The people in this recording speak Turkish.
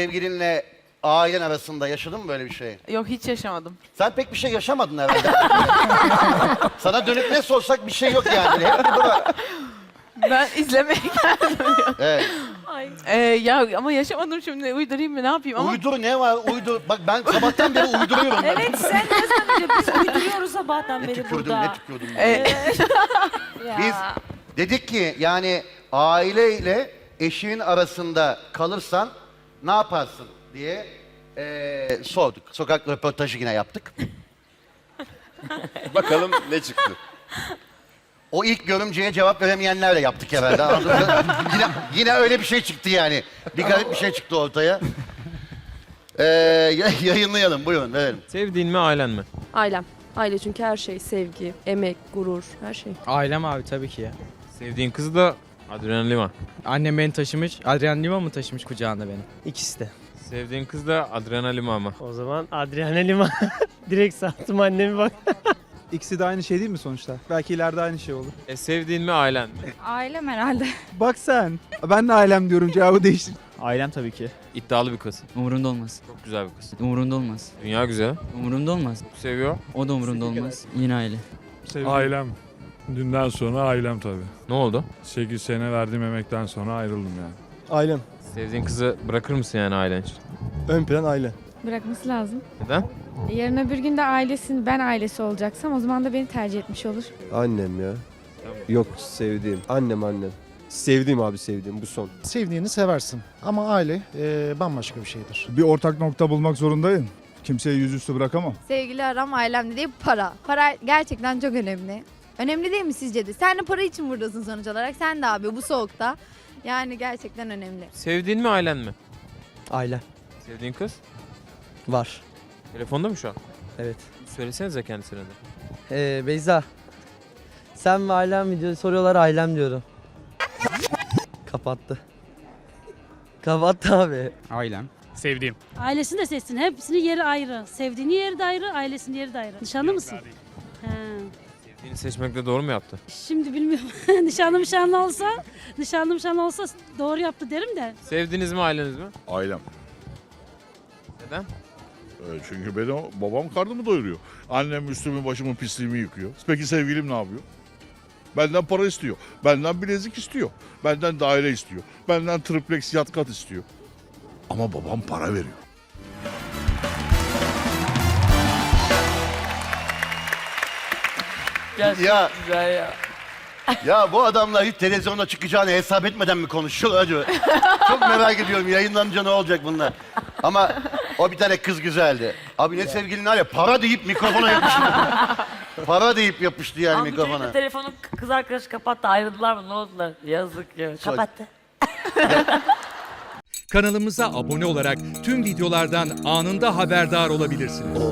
Sevgilinle ailen arasında yaşadın mı böyle bir şey? Yok hiç yaşamadım. Sen pek bir şey yaşamadın herhalde. Sana dönüp ne sorsak bir şey yok yani. Hep bir. Ben izlemeye geldim. Evet. Ee, ya ama yaşamadım şimdi uydurayım mı ne yapayım ama Uydur ne var? Uydur. Bak ben sabahtan beri uyduruyorum. Evet sen ne zannediyorsun? Biz uyduruyoruz sabahtan Ne beri tükürdüm burada. ne tükürdüm. e, Ya. Biz dedik ki yani aileyle eşinin arasında kalırsan ne yaparsın diye eee, sorduk. Sokak röportajı yine yaptık. Bakalım ne çıktı. O ilk görümceye cevap veremeyenlerle yaptık herhalde. anladın mı? yine, yine öyle bir şey çıktı yani. Bir garip bir şey çıktı ortaya. Eee, ya- yayınlayalım buyurun verelim. Sevdiğin mi ailen mi? Ailem. Aile çünkü her şey. Sevgi, emek, gurur, her şey. Ailem abi tabii ki ya. Sevdiğin kızı da Adriana Lima. Annem beni taşımış. Adrian Lima mı taşımış kucağında beni? İkisi de. Sevdiğin kız da Adriana Lima ama. O zaman Adriana Lima. Direkt sattım annemi bak. İkisi de aynı şey değil mi sonuçta? Belki ileride aynı şey olur. E sevdiğin mi ailen mi? Ailem herhalde. Bak sen. Ben de ailem diyorum cevabı değiştir. Ailem tabii ki. İddialı bir kız. Umurumda olmaz. Çok güzel bir kız. Umurumda olmaz. Dünya güzel. Umurumda olmaz. Çok seviyor. O da umurumda olmaz. Yine aile. Ailem. Dünden sonra ailem tabii. Ne oldu? 8 sene verdiğim emekten sonra ayrıldım yani. Ailem. Sevdiğin kızı bırakır mısın yani ailen için? Ön plan aile. Bırakması lazım. Neden? Yarın öbür gün de ailesini ben ailesi olacaksam o zaman da beni tercih etmiş olur. Annem ya. Yok sevdiğim. Annem annem. Sevdiğim abi sevdiğim bu son. Sevdiğini seversin. Ama aile e, bambaşka bir şeydir. Bir ortak nokta bulmak zorundayım. Kimseyi yüzüstü bırakamam. Sevgili aram ailemde değil para. Para gerçekten çok önemli. Önemli değil mi sizce de? Sen de para için buradasın sonuç olarak. Sen de abi bu soğukta. Yani gerçekten önemli. Sevdiğin mi ailen mi? Aile. Sevdiğin kız? Var. Telefonda mı şu an? Evet. Söylesenize kendisine de. Ee, Beyza. Sen mi ailem mi diyor soruyorlar ailem diyorum. Kapattı. Kapattı abi. Ailem. Sevdiğim. Ailesini de seçsin. Hepsinin yeri ayrı. Sevdiğini yeri de ayrı, ailesinin yeri de ayrı. Nişanlı mısın? He. Sevdiğini seçmekte doğru mu yaptı? Şimdi bilmiyorum. nişanlı nişanlı olsa, nişanlı nişanlı olsa doğru yaptı derim de. Sevdiğiniz mi aileniz mi? Ailem. Neden? Çünkü beni babam karnımı doyuruyor. Annem üstümü başımın pisliğimi yıkıyor. Peki sevgilim ne yapıyor? Benden para istiyor. Benden bilezik istiyor. Benden daire istiyor. Benden triplex yat kat istiyor. Ama babam para veriyor. Ya, ya bu adamlar hiç televizyonda çıkacağını hesap etmeden mi konuşuyorlar acaba? Çok merak ediyorum yayınlanınca ne olacak bunlar. Ama o bir tane kız güzeldi. Abi ne sevgilin var ya para deyip mikrofona yapıştı. para deyip yapıştı yani mikrofona. telefonu kız arkadaşı kapattı. Ayrıldılar mı? Ne oldular? Yazık ya. Kapattı. Kanalımıza abone olarak tüm videolardan anında haberdar olabilirsiniz.